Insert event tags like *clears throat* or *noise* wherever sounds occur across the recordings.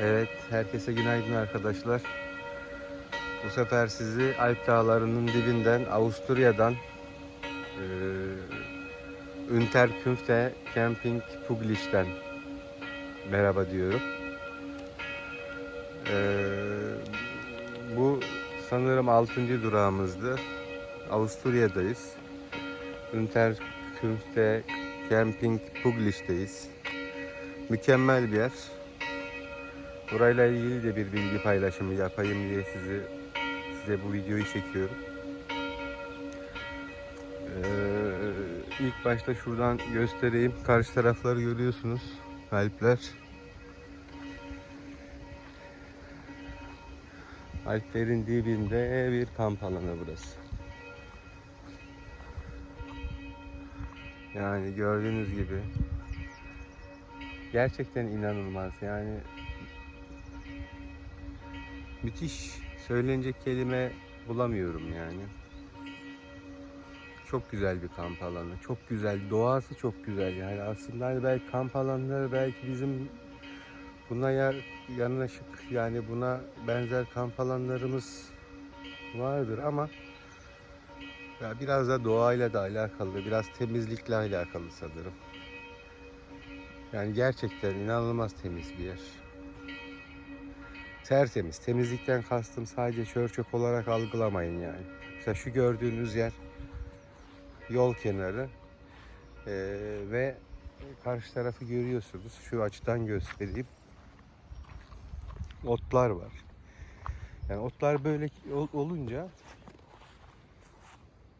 Evet, herkese günaydın arkadaşlar. Bu sefer sizi Alp Dağları'nın dibinden, Avusturya'dan eee Unterkünfte Camping Puglisch'ten merhaba diyorum. Eee, bu sanırım 6. durağımızdı. Avusturya'dayız. Unterkünfte Camping Puglisch'teyiz. Mükemmel bir yer. Burayla ilgili de bir bilgi paylaşımı yapayım diye sizi size bu videoyu çekiyorum. Ee, ilk başta şuradan göstereyim. Karşı tarafları görüyorsunuz. Alpler. Alplerin dibinde bir kamp alanı burası. Yani gördüğünüz gibi gerçekten inanılmaz. Yani müthiş söylenecek kelime bulamıyorum yani. Çok güzel bir kamp alanı. Çok güzel. Doğası çok güzel. Yani aslında hani belki kamp alanları belki bizim buna yer, yanaşık yani buna benzer kamp alanlarımız vardır ama ya biraz da doğayla da alakalı, biraz temizlikle alakalı sanırım. Yani gerçekten inanılmaz temiz bir yer. Tertemiz. Temizlikten kastım sadece çör çöp olarak algılamayın yani. Mesela şu gördüğünüz yer yol kenarı Ee, ve karşı tarafı görüyorsunuz. Şu açıdan göstereyim. Otlar var. Yani otlar böyle ol- olunca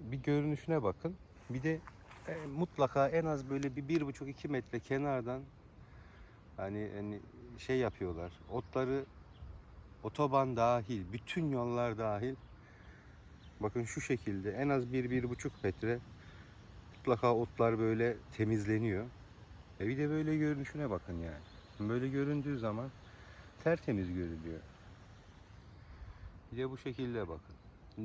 bir görünüşüne bakın. Bir de e, mutlaka en az böyle bir bir buçuk iki metre kenardan hani, hani şey yapıyorlar. Otları otoban dahil, bütün yollar dahil. Bakın şu şekilde en az bir bir buçuk metre mutlaka otlar böyle temizleniyor. E bir de böyle görünüşüne bakın yani. Böyle göründüğü zaman tertemiz görünüyor. Bir de bu şekilde bakın.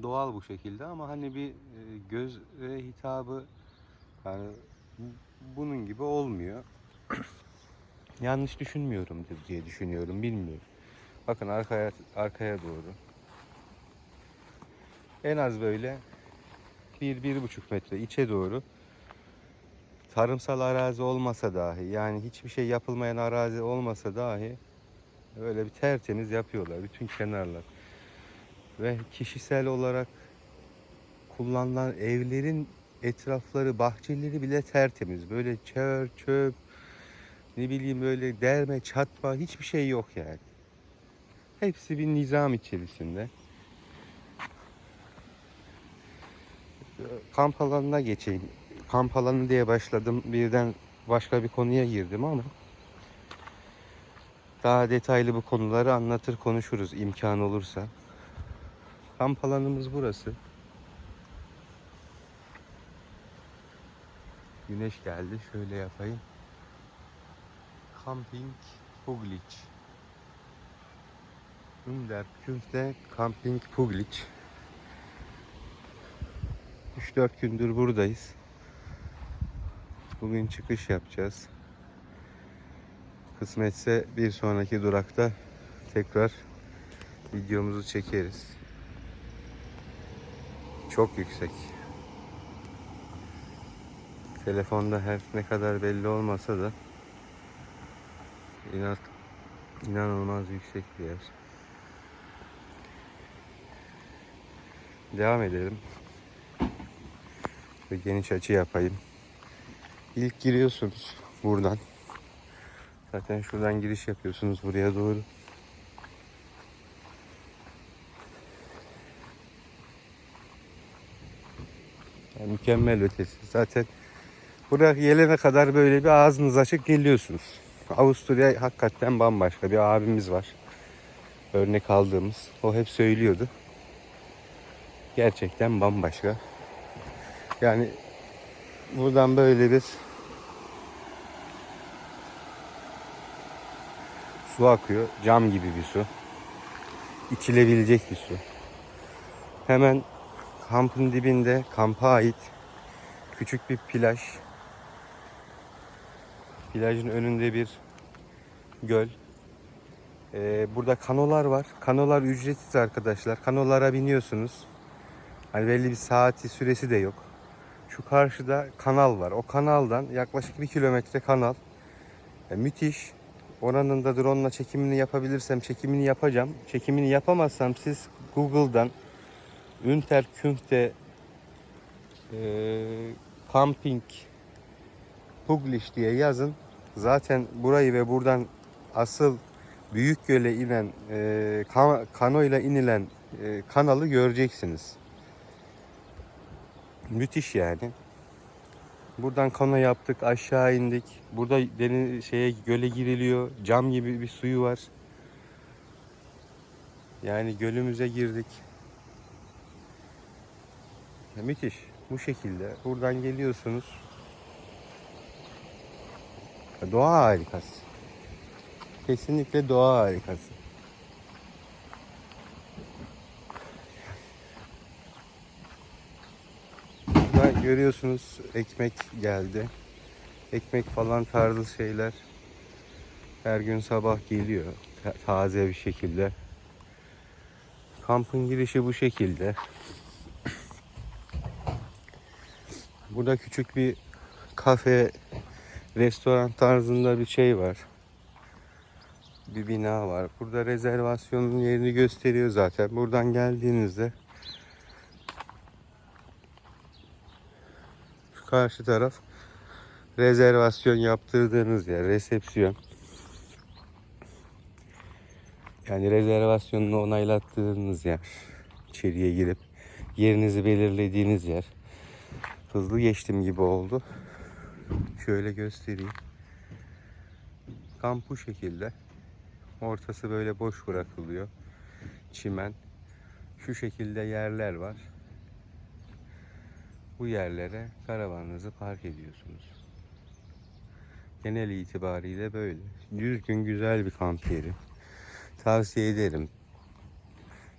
Doğal bu şekilde ama hani bir e, göz hitabı yani bu- bunun gibi olmuyor. *clears throat* Yanlış düşünmüyorum diye düşünüyorum bilmiyorum. Bakın arkaya arkaya doğru. En az böyle bir, bir buçuk metre içe doğru tarımsal arazi olmasa dahi yani hiçbir şey yapılmayan arazi olmasa dahi öyle bir tertemiz yapıyorlar bütün kenarlar. Ve kişisel olarak kullanılan evlerin etrafları, bahçeleri bile tertemiz. Böyle çör, çöp, ne bileyim böyle derme, çatma hiçbir şey yok yani. Hepsi bir nizam içerisinde. Kamp alanına geçeyim. Kamp alanı diye başladım. Birden başka bir konuya girdim ama daha detaylı bu konuları anlatır konuşuruz imkan olursa. Kamp alanımız burası. Güneş geldi. Şöyle yapayım. Camping Puglic. Ünder Künfte Camping Puglic. 3-4 gündür buradayız. Bugün çıkış yapacağız. Kısmetse bir sonraki durakta tekrar videomuzu çekeriz. Çok yüksek. Telefonda her ne kadar belli olmasa da inan inanılmaz yüksek bir yer. Devam edelim. Ve geniş açı yapayım. İlk giriyorsunuz buradan. Zaten şuradan giriş yapıyorsunuz buraya doğru. Yani mükemmel ötesi. Zaten buraya gelene kadar böyle bir ağzınız açık geliyorsunuz. Avusturya hakikaten bambaşka. Bir abimiz var. Örnek aldığımız. O hep söylüyordu. Gerçekten bambaşka. Yani buradan böyle bir su akıyor. Cam gibi bir su. İçilebilecek bir su. Hemen kampın dibinde kampa ait küçük bir plaj. Plajın önünde bir göl. Ee, burada kanolar var. Kanolar ücretsiz arkadaşlar. Kanolara biniyorsunuz. Hani belli bir saati süresi de yok. Şu karşıda kanal var. O kanaldan yaklaşık bir kilometre kanal. E, müthiş. Oranın da drone'la çekimini yapabilirsem çekimini yapacağım. Çekimini yapamazsam siz Google'dan Unterkünfte e, Camping Puglish diye yazın. Zaten burayı ve buradan asıl Büyük Göl'e inen e, ka- kanoyla inilen e, kanalı göreceksiniz. Müthiş yani. Buradan kano yaptık, aşağı indik. Burada deniz şeye göle giriliyor. Cam gibi bir suyu var. Yani gölümüze girdik. Ya müthiş. Bu şekilde. Buradan geliyorsunuz. Ya Doğa harikası. Kesinlikle doğa harikası. Burada görüyorsunuz ekmek geldi. Ekmek falan tarzı şeyler her gün sabah geliyor. ta- Taze bir şekilde. Kampın girişi bu şekilde. Burada küçük bir kafe, restoran tarzında bir şey var. Bir bina var. Burada rezervasyonun yerini gösteriyor zaten. Buradan geldiğinizde karşı taraf rezervasyon yaptırdığınız yer, resepsiyon. Yani rezervasyonunu onaylattığınız yer. İçeriye girip yerinizi belirlediğiniz yer. Hızlı geçtim gibi oldu. Şöyle göstereyim. Kamp bu şekilde. Ortası böyle boş bırakılıyor. Çimen. Şu şekilde yerler var. Bu yerlere karavanınızı park ediyorsunuz. Genel itibariyle böyle. Düzgün güzel bir kamp yeri. Tavsiye ederim.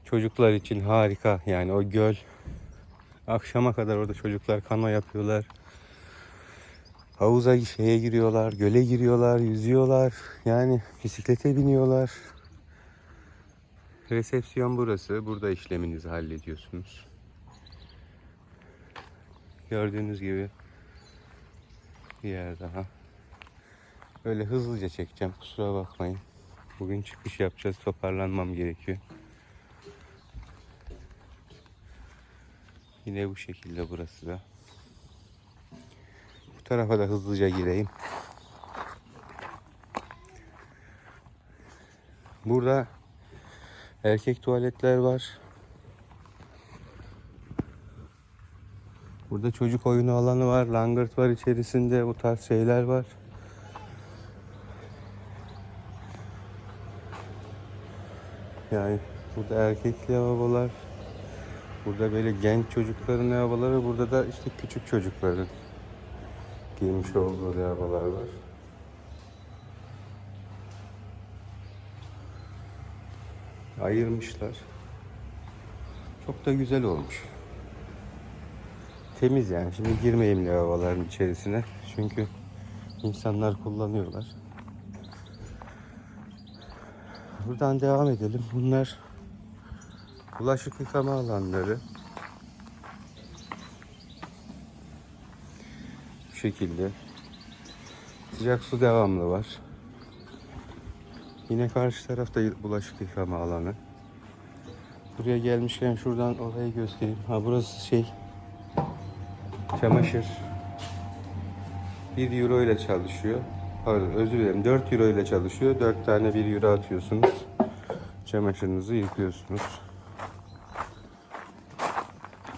Çocuklar için harika. Yani o göl akşama kadar orada çocuklar kano yapıyorlar. Havuza şeye giriyorlar, göle giriyorlar, yüzüyorlar. Yani bisiklete biniyorlar. Resepsiyon burası. Burada işleminizi hallediyorsunuz. Gördüğünüz gibi bir yer daha. Böyle hızlıca çekeceğim. Kusura bakmayın. Bugün çıkış yapacağız. Toparlanmam gerekiyor. Yine bu şekilde burası da. Bu tarafa da hızlıca gireyim. Burada erkek tuvaletler var. Burada çocuk oyunu alanı var. Langırt var içerisinde. Bu tarz şeyler var. Yani burada erkek lavabolar. Burada böyle genç çocukların lavaboları. Burada da işte küçük çocukların giymiş olduğu lavabolar var. Ayırmışlar. Çok da güzel olmuş. Temiz yani. Şimdi girmeyeyim lavaboların içerisine. Çünkü insanlar kullanıyorlar. Buradan devam edelim. Bunlar bulaşık yıkama alanları. Bu şekilde. Sıcak su devamlı var. Yine karşı tarafta bulaşık yıkama alanı. Buraya gelmişken şuradan orayı göstereyim. Ha burası şey çamaşır 1 euro ile çalışıyor. Pardon özür dilerim 4 euro ile çalışıyor. 4 tane 1 euro atıyorsunuz. Çamaşırınızı yıkıyorsunuz.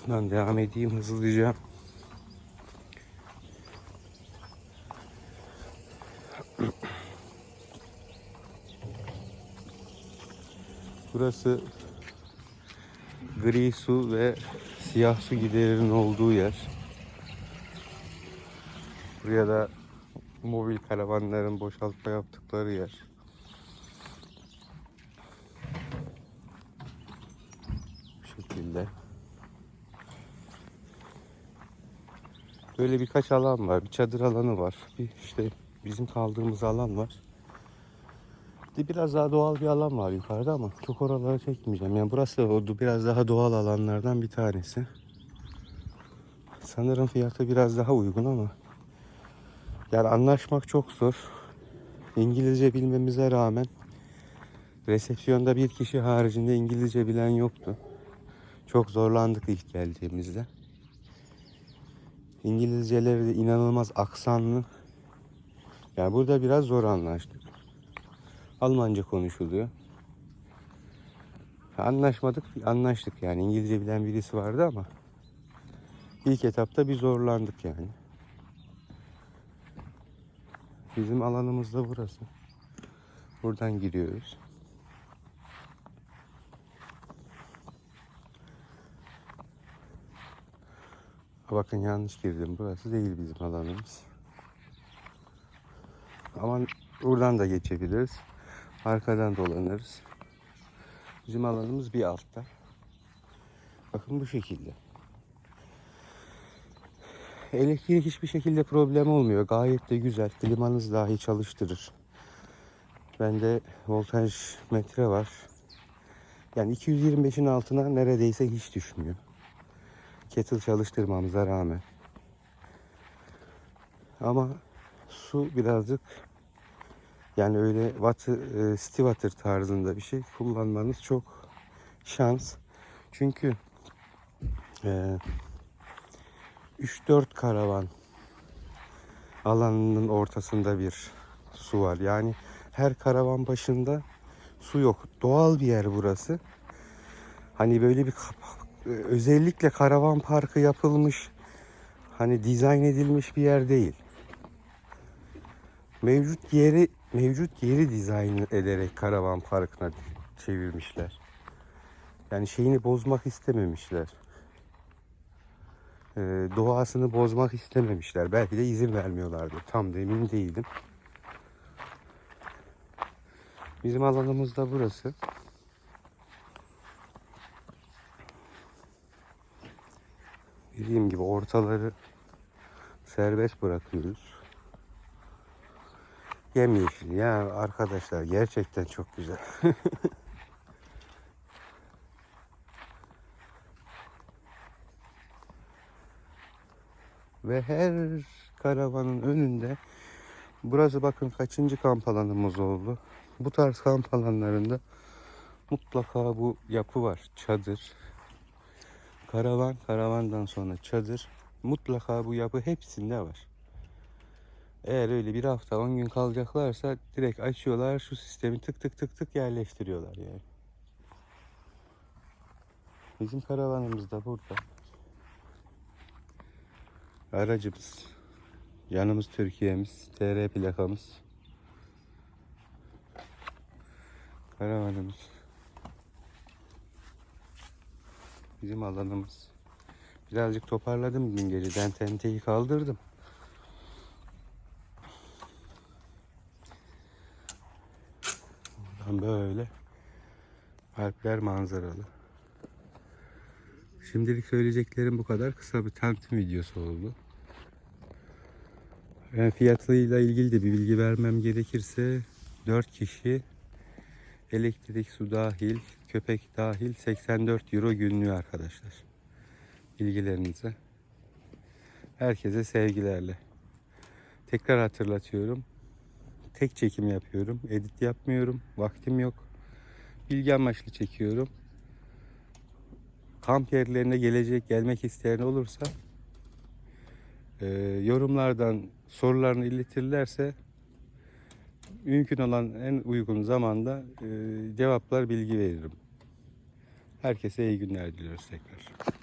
Buradan devam edeyim hızlıca. Burası gri su ve siyah su giderinin olduğu yer. Buraya da mobil karavanların boşaltma yaptıkları yer. Bu şekilde. Böyle birkaç alan var. Bir çadır alanı var. Bir işte bizim kaldığımız alan var. Bir- Biraz daha doğal bir alan var yukarıda ama çok oralara çekmeyeceğim. Yani burası da biraz daha doğal alanlardan bir tanesi. Sanırım fiyatı biraz daha uygun ama yani anlaşmak çok zor. İngilizce bilmemize rağmen resepsiyonda bir kişi haricinde İngilizce bilen yoktu. Çok zorlandık ilk geldiğimizde. İngilizceleri de inanılmaz aksanlı. Yani burada biraz zor anlaştık. Almanca konuşuluyor. Anlaşmadık, anlaştık yani. İngilizce bilen birisi vardı ama ilk etapta bir zorlandık yani. Bizim alanımız da burası. Buradan giriyoruz. Bakın yanlış girdim. Burası değil bizim alanımız. Ama buradan da geçebiliriz. Arkadan dolanırız. Bizim alanımız bir altta. Bakın bu şekilde. Elektrik hiçbir şekilde problem olmuyor. Gayet de güzel. Klimanız dahi çalıştırır. Bende voltaj metre var. Yani 225'in altına neredeyse hiç düşmüyor. Kettle çalıştırmamıza rağmen. Ama su birazcık yani öyle water, e, city water tarzında bir şey kullanmanız çok şans. Çünkü e, 3-4 karavan alanının ortasında bir su var. Yani her karavan başında su yok. Doğal bir yer burası. Hani böyle bir özellikle karavan parkı yapılmış hani dizayn edilmiş bir yer değil. Mevcut yeri mevcut yeri dizayn ederek karavan parkına çevirmişler. Yani şeyini bozmak istememişler. Ee, doğasını bozmak istememişler. Belki de izin vermiyorlardı. Tam da emin değilim. Bizim alanımız da burası. Dediğim gibi ortaları serbest bırakıyoruz. Yemyeşil ya arkadaşlar gerçekten çok güzel. *laughs* Ve her karavanın önünde burası bakın kaçıncı kamp alanımız oldu. Bu tarz kamp alanlarında mutlaka bu yapı var. Çadır. Karavan, karavandan sonra çadır. Mutlaka bu yapı hepsinde var. Eğer öyle bir hafta 10 gün kalacaklarsa direkt açıyorlar şu sistemi tık tık tık tık yerleştiriyorlar yani. Bizim karavanımız da burada. Aracımız. Yanımız Türkiye'miz. TR plakamız. Karavanımız. Bizim alanımız. Birazcık toparladım dün geceden tenteyi kaldırdım. Buradan böyle Alpler manzaralı. Şimdilik söyleyeceklerim bu kadar. Kısa bir tanıtım videosu oldu. Yani fiyatıyla ilgili de bir bilgi vermem gerekirse 4 kişi elektrik, su dahil, köpek dahil 84 euro günlüğü arkadaşlar. Bilgilerinize. Herkese sevgilerle. Tekrar hatırlatıyorum. Tek çekim yapıyorum. Edit yapmıyorum. Vaktim yok. Bilgi amaçlı çekiyorum. Kamp yerlerine gelecek, gelmek isteyen olursa e, yorumlardan sorularını iletirlerse mümkün olan en uygun zamanda e, cevaplar bilgi veririm. Herkese iyi günler diliyoruz tekrar.